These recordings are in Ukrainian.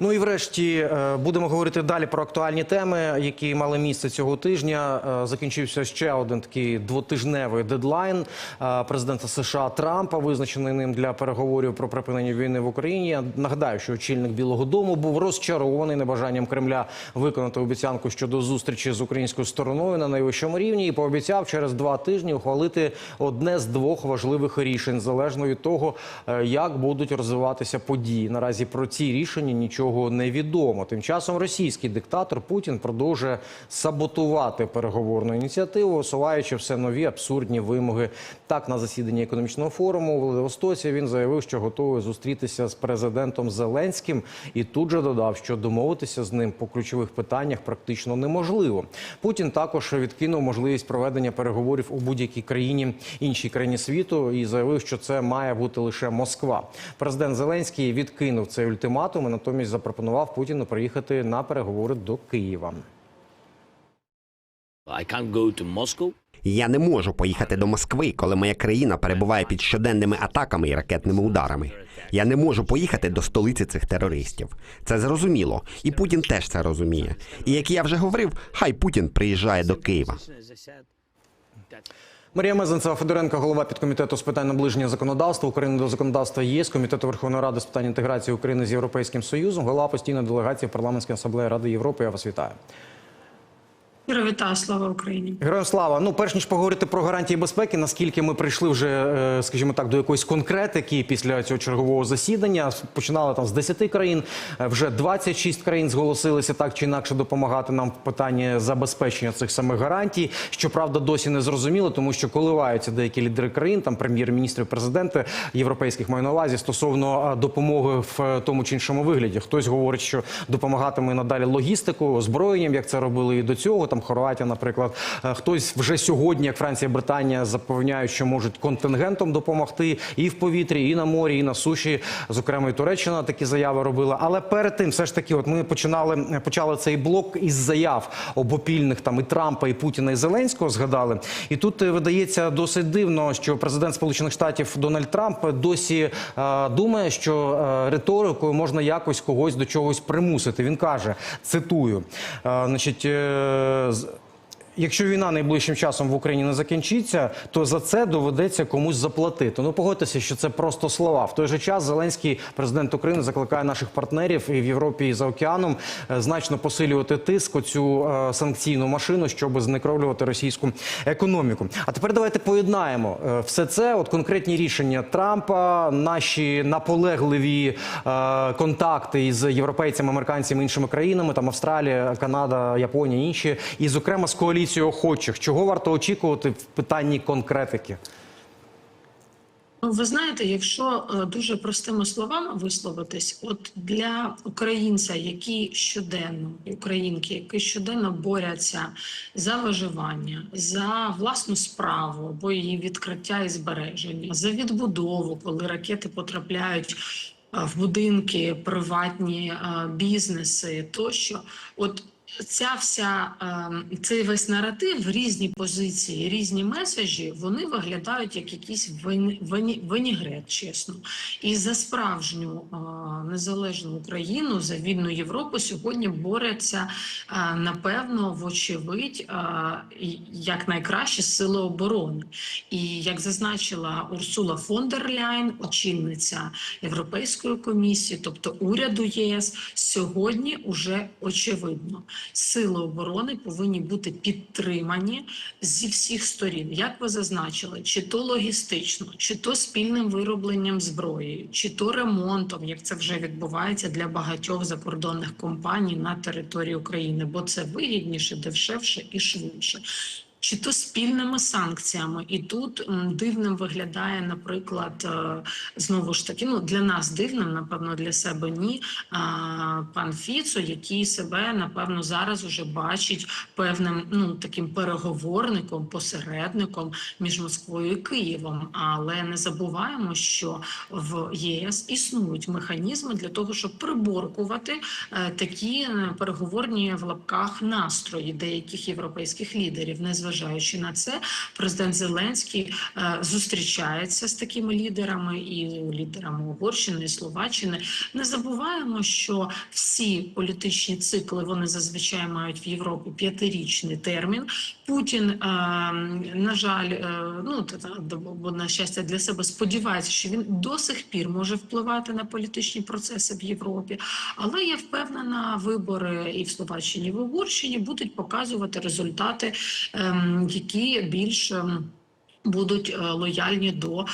Ну і врешті е, будемо говорити далі про актуальні теми, які мали місце цього тижня. Е, Закінчився ще один такий двотижневий дедлайн е, президента США Трампа, визначений ним для переговорів про припинення війни в Україні. Я нагадаю, що очільник Білого Дому був розчарований небажанням Кремля виконати обіцянку щодо зустрічі з українською стороною на найвищому рівні і пообіцяв через два тижні ухвалити одне з двох важливих рішень залежно від того, як будуть розвиватися події. Наразі про ці рішення нічого не відомо. Тим часом російський диктатор Путін продовжує саботувати переговорну ініціативу, усуваючи все нові абсурдні вимоги. Так, на засіданні економічного форуму у Владивостоці він заявив, що готовий зустрітися з президентом Зеленським, і тут же додав, що домовитися з ним по ключових питаннях практично неможливо. Путін також відкинув можливість проведення переговорів у будь-якій країні іншій країні світу і заявив, що це має бути лише Москва. Президент Зеленський відкинув цей ультиматум і натомість запропонував Путіну приїхати на переговори до Києва. I can't go to Moscow. Я не можу поїхати до Москви, коли моя країна перебуває під щоденними атаками і ракетними ударами. Я не можу поїхати до столиці цих терористів. Це зрозуміло, і Путін теж це розуміє. І як я вже говорив, хай Путін приїжджає до Києва. Марія Мезенцева Федоренко, голова підкомітету з питань наближення законодавства України до законодавства ЄС, комітету Верховної Ради з питань інтеграції України з Європейським Союзом, голова постійної делегації парламентської асамблеї Ради Європи. Я вас вітаю. Вітаю, слава Україні. Героям слава. Ну, перш ніж поговорити про гарантії безпеки, наскільки ми прийшли вже, е, скажімо так, до якоїсь конкретики після цього чергового засідання. Починали там з 10 країн, е, вже 26 країн зголосилися так чи інакше допомагати нам в питанні забезпечення цих самих гарантій. Щоправда, досі не зрозуміло, тому що коливаються деякі лідери країн, там прем'єр-міністри, президенти європейських маю на увазі стосовно е, допомоги в тому чи іншому вигляді. Хтось говорить, що допомагатиме надалі логістикою, озброєнням, як це робили і до цього. Там Хорватія, наприклад, Е, хтось вже сьогодні, як Франція, Британія, запевняють, що можуть контингентом допомогти і в повітрі, і на морі, і на суші. Зокрема, і Туреччина такі заяви робила. Але перед тим, все ж таки, от ми починали почали цей блок із заяв обопільних там і Трампа, і Путіна, і Зеленського згадали. І тут е, видається досить дивно, що президент Сполучених Штатів Дональд Трамп досі е, думає, що е, риторикою можна якось когось до чогось примусити. Він каже: цитую, е, значить. е, because Якщо війна найближчим часом в Україні не закінчиться, то за це доведеться комусь заплатити. Ну погодьтеся, що це просто слова. В той же час Зеленський, президент України, закликає наших партнерів і в Європі і за океаном е, значно посилювати тиск оцю е, санкційну машину, щоб знекровлювати російську економіку. А тепер давайте поєднаємо е, все це. От конкретні рішення Трампа, наші наполегливі е, контакти із європейцями, американцями, іншими країнами, там Австралія, Канада, Японія, інші, і зокрема з коаліцією охочих. Чого варто очікувати в питанні конкретики? Ну, ви знаєте, якщо е, дуже простими словами висловитись, от для українця, які щоденно, українки, які щоденно борються за виживання, за власну справу або її відкриття і збереження, за відбудову, коли ракети потрапляють е, в будинки, приватні е, бізнеси тощо, от. Ця вся ем, цей весь наратив, різні позиції, різні меседжі, вони виглядають як вин- винігрет, чесно. І за справжню е, незалежну Україну, за вільну Європу сьогодні борються е, напевно, вочевидь, е, як найкраще сили оборони. І як зазначила Урсула фон дер Ляйн, очільниця Європейської комісії, тобто уряду ЄС, сьогодні уже очевидно. Сили оборони повинні бути підтримані зі всіх сторін. Як ви зазначили, чи то логістично, чи то спільним виробленням зброї, чи то ремонтом, як це вже відбувається для багатьох закордонних компаній на території України, бо це вигідніше, дешевше і швидше. Чи то спільними санкціями, і тут дивним виглядає, наприклад, е, знову ж таки, ну для нас дивним, напевно, для себе ні. Пан Фіцо, який себе напевно зараз уже бачить певним ну таким переговорником, посередником між Москвою і Києвом. Але не забуваємо, що в ЄС існують механізми для того, щоб приборкувати е, такі е, переговорні в лапках настрої деяких європейських лідерів, незважаючи незважаючи на це, президент Зеленський е, зустрічається з такими лідерами і лідерами Угорщини і Словаччини. Не забуваємо, що всі політичні цикли вони зазвичай мають в Європі п'ятирічний термін. Путін, е, на жаль, е, ну бо на щастя для себе сподівається, що він до сих пір може впливати на політичні процеси в Європі. Але я впевнена, вибори і в Словаччині, і в Угорщині будуть показувати результати, ем, які більш. Ем, Будуть е, лояльні до е,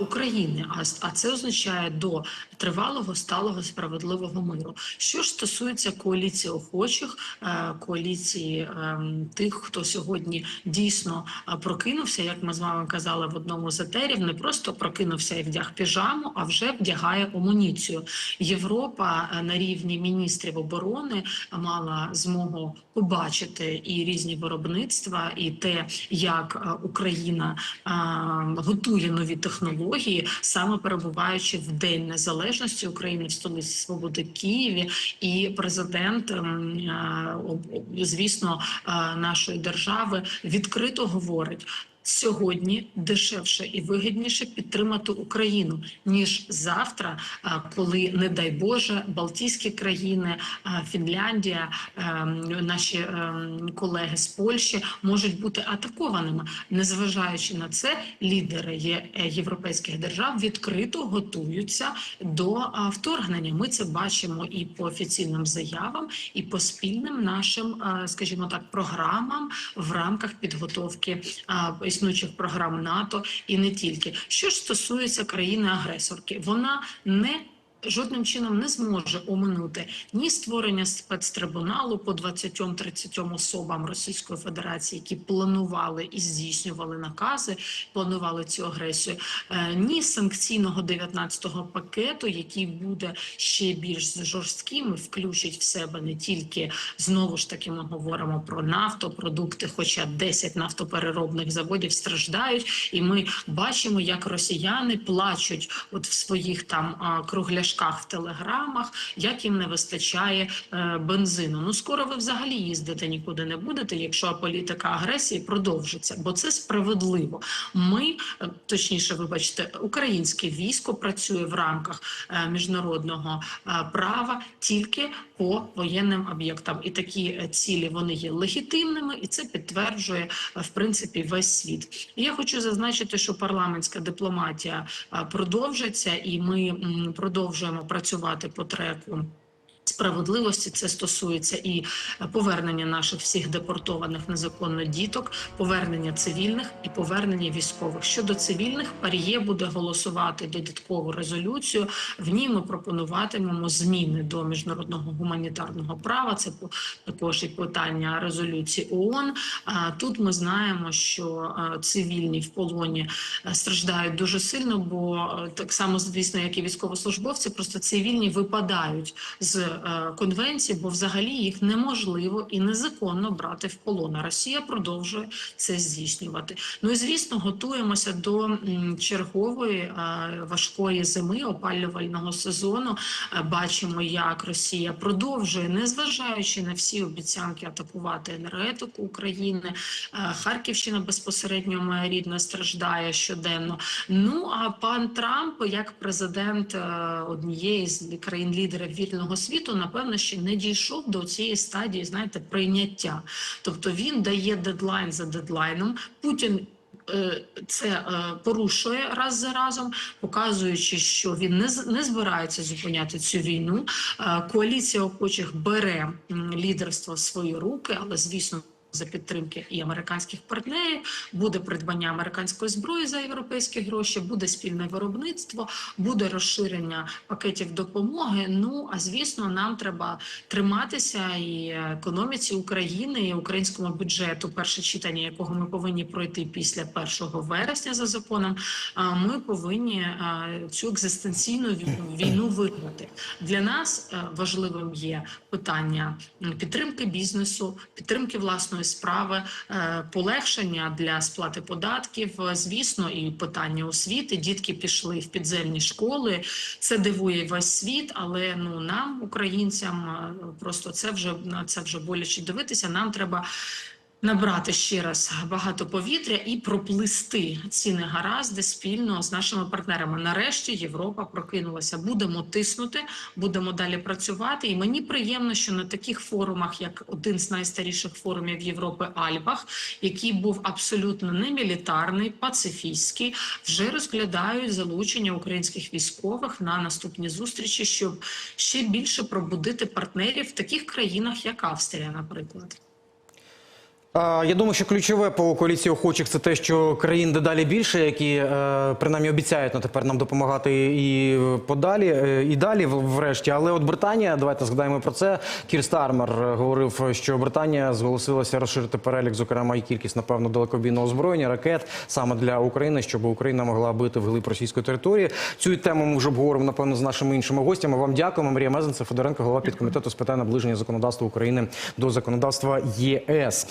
України, а, а це означає до тривалого, сталого, справедливого миру. Що ж стосується коаліції охочих, е, коаліції е, тих, хто сьогодні дійсно прокинувся, як ми з вами казали в одному з етерів, не просто прокинувся і вдяг піжаму, а вже вдягає амуніцію. Європа на рівні міністрів оборони мала змогу побачити і різні виробництва, і те, як Україна готує нові технології, саме перебуваючи в День Незалежності України в столиці Свободи Києві, і президент, ем, звісно, нашої держави відкрито говорить. Сьогодні дешевше і вигідніше підтримати Україну ніж завтра, коли не дай Боже Балтійські країни, Фінляндія, ем, наші колеги з Польщі можуть бути атакованими. Незважаючи на це, лідери е, європейських держав відкрито готуються до вторгнення. Ми це бачимо і по офіційним заявам, і по спільним нашим, скажімо так, програмам в рамках підготовки існуючих програм НАТО і не тільки. Що ж стосується країни-агресорки, вона не Жодним чином не зможе оминути ні створення спецтрибуналу по 20-30 особам Російської Федерації, які планували і здійснювали накази, планували цю агресію, е, ні санкційного 19-го пакету, який буде ще більш жорстким і включить в себе не тільки знову ж таки ми говоримо про нафтопродукти, хоча 10 нафтопереробних заводів страждають, і ми бачимо, як росіяни плачуть от в своїх там а, кругляшках в телеграмах, як їм не вистачає е, бензину. Ну скоро ви взагалі їздити нікуди не будете, якщо політика агресії продовжиться, бо це справедливо. Ми е, точніше, вибачте, українське військо працює в рамках е, міжнародного права тільки по воєнним об'єктам, і такі цілі вони є легітимними, і це підтверджує в принципі весь світ. Я хочу зазначити, що парламентська дипломатія продовжиться, і ми м, продовжуємо працювати по треку. Справедливості це стосується і повернення наших всіх депортованих незаконно діток, повернення цивільних і повернення військових. Щодо цивільних, Паріє буде голосувати додаткову резолюцію. В ній ми пропонуватимемо зміни до міжнародного гуманітарного права. Це також і питання резолюції ООН. Тут ми знаємо, що цивільні в полоні страждають дуже сильно, бо так само, звісно, як і військовослужбовці, просто цивільні випадають з е, конвенції, бо взагалі їх неможливо і незаконно брати в полон. Росія продовжує це здійснювати. Ну і звісно, готуємося до чергової е, важкої зими опалювального сезону. Е, Бачимо, як Росія продовжує, незважаючи на всі обіцянки атакувати енергетику України. Харківщина безпосередньо моя рідна страждає щоденно. Ну а пан Трамп, як президент однієї з країн-лідерів вільного світу, напевно, ще не дійшов до цієї стадії, знаєте, прийняття. Тобто він дає дедлайн за дедлайном. Путін. е, Це е, порушує раз за разом, показуючи, що він не не збирається зупиняти цю війну. Е, Коаліція охочих бере лідерство в свої руки, але звісно. За підтримки і американських партнерів буде придбання американської зброї за європейські гроші, буде спільне виробництво, буде розширення пакетів допомоги. Ну а звісно, нам треба триматися і економіці України і українському бюджету, перше читання якого ми повинні пройти після 1 вересня за законом. Ми повинні цю екзистенційну ві- війну виграти. Для нас е, важливим є питання підтримки бізнесу, підтримки власної справи, е, полегшення для сплати податків. Звісно, і питання освіти. Дітки пішли в підземні школи. Це дивує весь світ, але ну нам, українцям, е, просто це вже на це вже боляче дивитися. Нам треба набрати ще раз багато повітря і проплисти ці негаразди спільно з нашими партнерами. Нарешті Європа прокинулася. Будемо тиснути, будемо далі працювати. І мені приємно, що на таких форумах, як один з найстаріших форумів Європи, Альбах, який був абсолютно не мілітарний, пацифістський, вже розглядають залучення українських військових на наступні зустрічі, щоб ще більше пробудити партнерів в таких країнах, як Австрія, наприклад. Я думаю, що ключове по коаліції охочих це те, що країн дедалі більше, які е, принаймні обіцяють на тепер нам допомагати і подалі, е, і далі, в- врешті. Але от Британія, давайте згадаємо про це. Кір Стармер е, говорив, що Британія зголосилася розширити перелік, зокрема і кількість, напевно, далекобійного озброєння, ракет саме для України, щоб Україна могла бити вглиб російської території. Цю тему ми вже обговоримо, напевно, з нашими іншими гостями. Вам дякуємо. Марія Мезенцев, Федоренко, голова підкомітету з питань наближення законодавства України до законодавства ЄС.